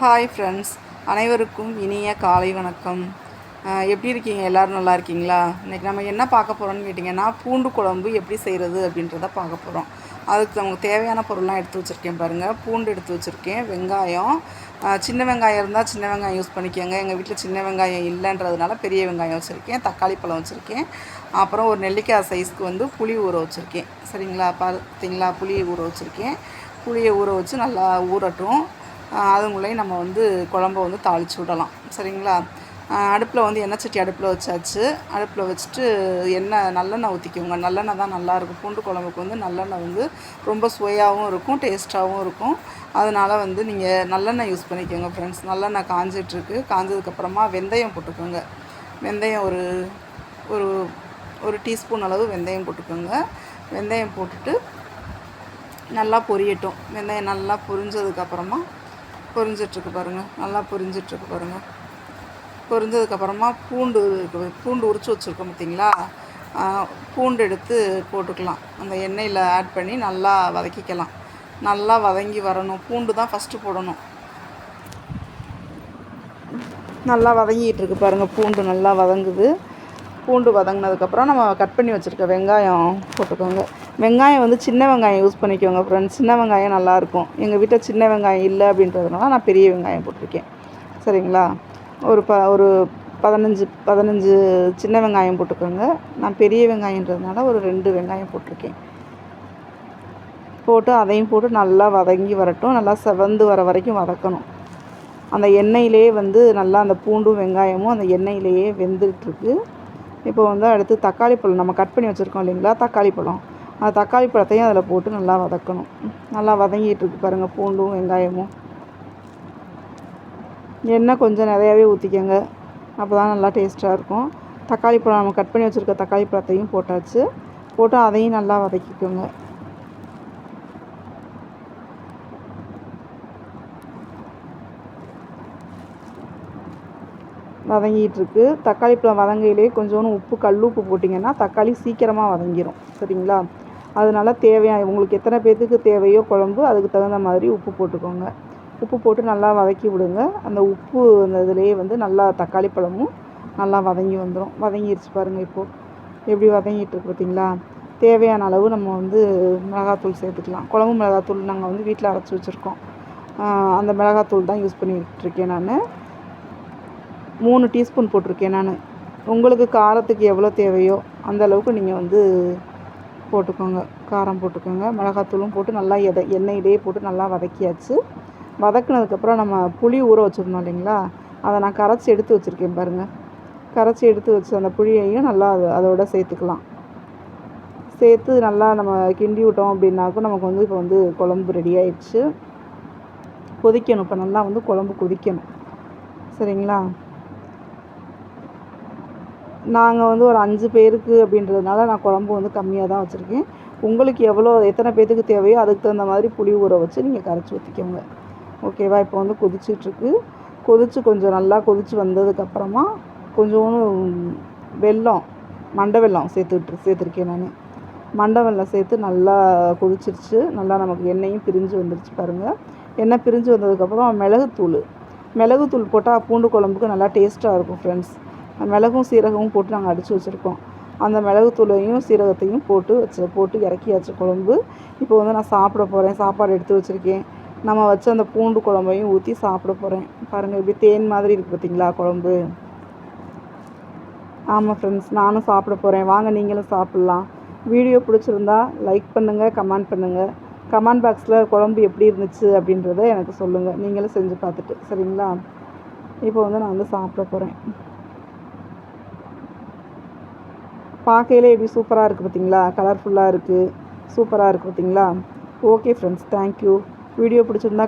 Hi friends அனைவருக்கும் இனிய காலை வணக்கம். எப்படி இருக்கீங்க? எல்லோரும் நல்லா இருக்கீங்களா? இன்றைக்கி நம்ம என்ன பார்க்க போகிறோம்னு கேட்டிங்கன்னா பூண்டு குழம்பு எப்படி செய்கிறது அப்படின்றத பார்க்க போகிறோம் அதுக்கு நமக்கு தேவையான பொருள்லாம் எடுத்து வச்சுருக்கேன் பாருங்கள் பூண்டு எடுத்து வச்சுருக்கேன். வெங்காயம். சின்ன வெங்காயம் இருந்தால் சின்ன வெங்காயம் யூஸ் பண்ணிக்கோங்க. எங்கள் வீட்டில் சின்ன வெங்காயம் இல்லைன்றதுனால பெரிய வெங்காயம் வச்சுருக்கேன். தக்காளி பழம் வச்சுருக்கேன். அப்புறம் ஒரு நெல்லிக்காய் சைஸ்க்கு வந்து புளி ஊற வச்சுருக்கேன். சரிங்களா? பார்த்தீங்களா புளி ஊற வச்சுருக்கேன். புளியை ஊற வச்சு நல்லா ஊறட்டும். அதுங்களையும் நம்ம வந்து குழம்ப வந்து தாளித்து விடலாம். சரிங்களா? அடுப்பில் வந்து எண்ணெய் சட்டி அடுப்பில் வச்சாச்சு. அடுப்பில் வச்சுட்டு எண்ணெய் நல்லெண்ணெய் ஊற்றிக்கோங்க நல்லெண்ணெய் தான் நல்லாயிருக்கும் பூண்டு குழம்புக்கு வந்து நல்லெண்ணெய் வந்து ரொம்ப சுவையாகவும் இருக்கும் டேஸ்ட்டாகவும் இருக்கும். அதனால் வந்து நீங்கள் நல்லெண்ணெய் யூஸ் பண்ணிக்கோங்க ஃப்ரெண்ட்ஸ் நல்லெண்ணெய் காஞ்சிட்ருக்கு. காஞ்சதுக்கப்புறமா வெந்தயம் போட்டுக்கோங்க. வெந்தயம் ஒரு ஒரு ஒரு டீஸ்பூன் அளவு வெந்தயம் போட்டுக்கோங்க. வெந்தயம் போட்டுட்டு நல்லா பொரியட்டும். வெந்தயம் நல்லா பொரிஞ்சதுக்கப்புறமா பொரிஞ்சிட்ருக்கு பாருங்கள் நல்லா பொரிஞ்சிட்ருக்கு பாருங்கள் பொரிஞ்சதுக்கப்புறமா பூண்டு இருக்கு பூண்டு உரித்து வச்சுருக்கோம் பார்த்தீங்களா பூண்டு எடுத்து போட்டுக்கலாம். அந்த எண்ணெயில் ஆட் பண்ணி நல்லா வதக்கிக்கலாம். நல்லா வதங்கி வரணும். பூண்டு தான் ஃபஸ்ட்டு போடணும். நல்லா வதங்கிட்டு இருக்கு பாருங்கள் பூண்டு நல்லா வதங்குது. பூண்டு வதங்கினதுக்கப்புறம் நம்ம கட் பண்ணி வச்சுருக்க வெங்காயம் போட்டுக்கோங்க. வெங்காயம் வந்து சின்ன வெங்காயம் யூஸ் பண்ணிக்கோங்க ஃப்ரெண்ட்ஸ் சின்ன வெங்காயம் நல்லாயிருக்கும். எங்கள் வீட்டில் சின்ன வெங்காயம் இல்லை அப்படின்றதுனால நான் பெரிய வெங்காயம் போட்டிருக்கேன். சரிங்களா? ஒரு ப ஒரு பதினஞ்சு பதினஞ்சு சின்ன வெங்காயம் போட்டுக்கோங்க. நான் பெரிய வெங்காயன்றதுனால ஒரு ரெண்டு வெங்காயம் போட்டிருக்கேன். போட்டு அதையும் போட்டு நல்லா வதங்கி வரட்டும். நல்லா செவந்து வர வரைக்கும் வதக்கணும். அந்த எண்ணெயிலே வந்து நல்லா அந்த பூண்டும் வெங்காயமும் அந்த எண்ணெயிலேயே வெந்துட்டுருக்கு இப்போ வந்து அடுத்து தக்காளி பழம் நம்ம கட் பண்ணி வச்சுருக்கோம் இல்லைங்களா? தக்காளி பழம். அந்த தக்காளி பழத்தையும் அதில் போட்டு நல்லா வதக்கணும். நல்லா வதங்கிட்டுருக்கு பாருங்கள் பூண்டும் வெங்காயமும். எண்ணெய் கொஞ்சம் நிறையாவே ஊற்றிக்கோங்க அப்போ தான் நல்லா டேஸ்ட்டாக இருக்கும். தக்காளி பழம் நம்ம கட் பண்ணி வச்சுருக்க தக்காளி பழத்தையும் போட்டாச்சு. போட்டு அதையும் நல்லா வதக்கிக்கோங்க. வதங்கிட்டுருக்கு தக்காளி பழம் வதங்கையிலே கொஞ்சோண்டு உப்பு கல் உப்பு போட்டிங்கன்னா தக்காளி சீக்கிரமாக வதங்கிரும். சரிங்களா? அதனால தேவையான உங்களுக்கு எத்தனை பேர்த்துக்கு தேவையோ குழம்பு அதுக்கு தகுந்த மாதிரி உப்பு போட்டுக்கோங்க. உப்பு போட்டு நல்லா வதக்கி விடுங்க. அந்த உப்பு அந்த இதுலேயே வந்து நல்லா தக்காளி பழமும் நல்லா வதங்கி வந்துடும் வதங்கிடுச்சு பாருங்கள் இப்போது எப்படி வதங்கிட்டுருக்கு பார்த்தீங்களா? தேவையான அளவு நம்ம வந்து மிளகாத்தூள் சேர்த்துக்கலாம். குழம்பு மிளகாத்தூள் நாங்கள் வந்து வீட்டில் அரைச்சி வச்சுருக்கோம். அந்த மிளகாத்தூள் தான் யூஸ் பண்ணிகிட்ருக்கேன் நான். மூணு டீஸ்பூன் போட்டிருக்கேன் நான். உங்களுக்கு காரத்துக்கு எவ்வளோ தேவையோ அந்த அளவுக்கு நீங்கள் வந்து போட்டுக்கோங்க. காரம் போட்டுக்கோங்க. மிளகாத்தூளும் போட்டு நல்லா எதை எண்ணெயிலேயே போட்டு நல்லா வதக்கியாச்சு. வதக்குனதுக்கப்புறம் நம்ம புளி ஊற வச்சுருந்தோம் இல்லைங்களா? அதை நான் கரைச்சி எடுத்து வச்சுருக்கேன் பாருங்கள் கரைச்சி எடுத்து வச்ச அந்த புளியையும் நல்லா அதோட சேர்த்துக்கலாம். சேர்த்து நல்லா நம்ம கிண்டி விட்டோம் அப்படின்னாக்கும் நமக்கு வந்து இப்போ வந்து குழம்பு ரெடி ஆயிடுச்சு. கொதிக்கணும். இப்போ நல்லா வந்து குழம்பு கொதிக்கணும். சரிங்களா? நாங்கள் வந்து ஒரு அஞ்சு பேருக்கு அப்படின்றதுனால நான் குழம்பு வந்து கம்மியாக தான் வச்சுருக்கேன். உங்களுக்கு எவ்வளோ எத்தனை பேர்த்துக்கு தேவையோ அதுக்கு தகுந்த மாதிரி புளி ஊற வச்சு நீங்கள் கரைச்சி ஊற்றிக்கோங்க ஓகேவா? இப்போ வந்து கொதிச்சிட்ருக்கு. கொதித்து கொஞ்சம் நல்லா கொதித்து வந்ததுக்கப்புறமா கொஞ்சோன்னு வெல்லம் மண்டை வெல்லம் சேர்த்துட்டு சேர்த்துருக்கேன் நான். மண்டை வெல்லம் சேர்த்து நல்லா கொதிச்சிருச்சு. நல்லா நமக்கு எண்ணெயும் பிரிஞ்சு வந்துருச்சு பாருங்கள் எண்ணெய் பிரிஞ்சு வந்ததுக்கப்புறம் மிளகுத்தூள். மிளகுத்தூள் போட்டால் பூண்டு குழம்புக்கு நல்லா டேஸ்ட்டாக இருக்கும் ஃப்ரெண்ட்ஸ் மிளகும் சீரகமும் போட்டு நாங்கள் அடித்து வச்சுருக்கோம். அந்த மிளகுத்தூளையும் சீரகத்தையும் போட்டு வச்சு போட்டு இறக்கியாச்சு குழம்பு. இப்போ வந்து நான் சாப்பிட போகிறேன் சாப்பாடு எடுத்து வச்சுருக்கேன். நம்ம வச்சு அந்த பூண்டு குழம்பையும் ஊற்றி சாப்பிட போகிறேன் பாருங்கள் இப்படி தேன் மாதிரி இருக்குது பார்த்தீங்களா குழம்பு? ஆமாம் ஃப்ரெண்ட்ஸ் நானும் சாப்பிட போகிறேன் வாங்க நீங்களும் சாப்பிட்லாம். வீடியோ பிடிச்சிருந்தா லைக் பண்ணுங்கள் கமெண்ட் பண்ணுங்கள் கமெண்ட் பாக்ஸில் குழம்பு எப்படி இருந்துச்சு அப்படின்றத எனக்கு சொல்லுங்கள் நீங்களும் செஞ்சு பார்த்துட்டு சரிங்களா? இப்போ வந்து நான் வந்து சாப்பிட போகிறேன் பார்க்கையிலே எப்படி சூப்பராக இருக்குது பார்த்தீங்களா? கலர்ஃபுல்லாக இருக்குது சூப்பராக இருக்குது பார்த்தீங்களா? ஓகே ஃப்ரெண்ட்ஸ் தேங்க்யூ வீடியோ பிடிச்சிருந்தா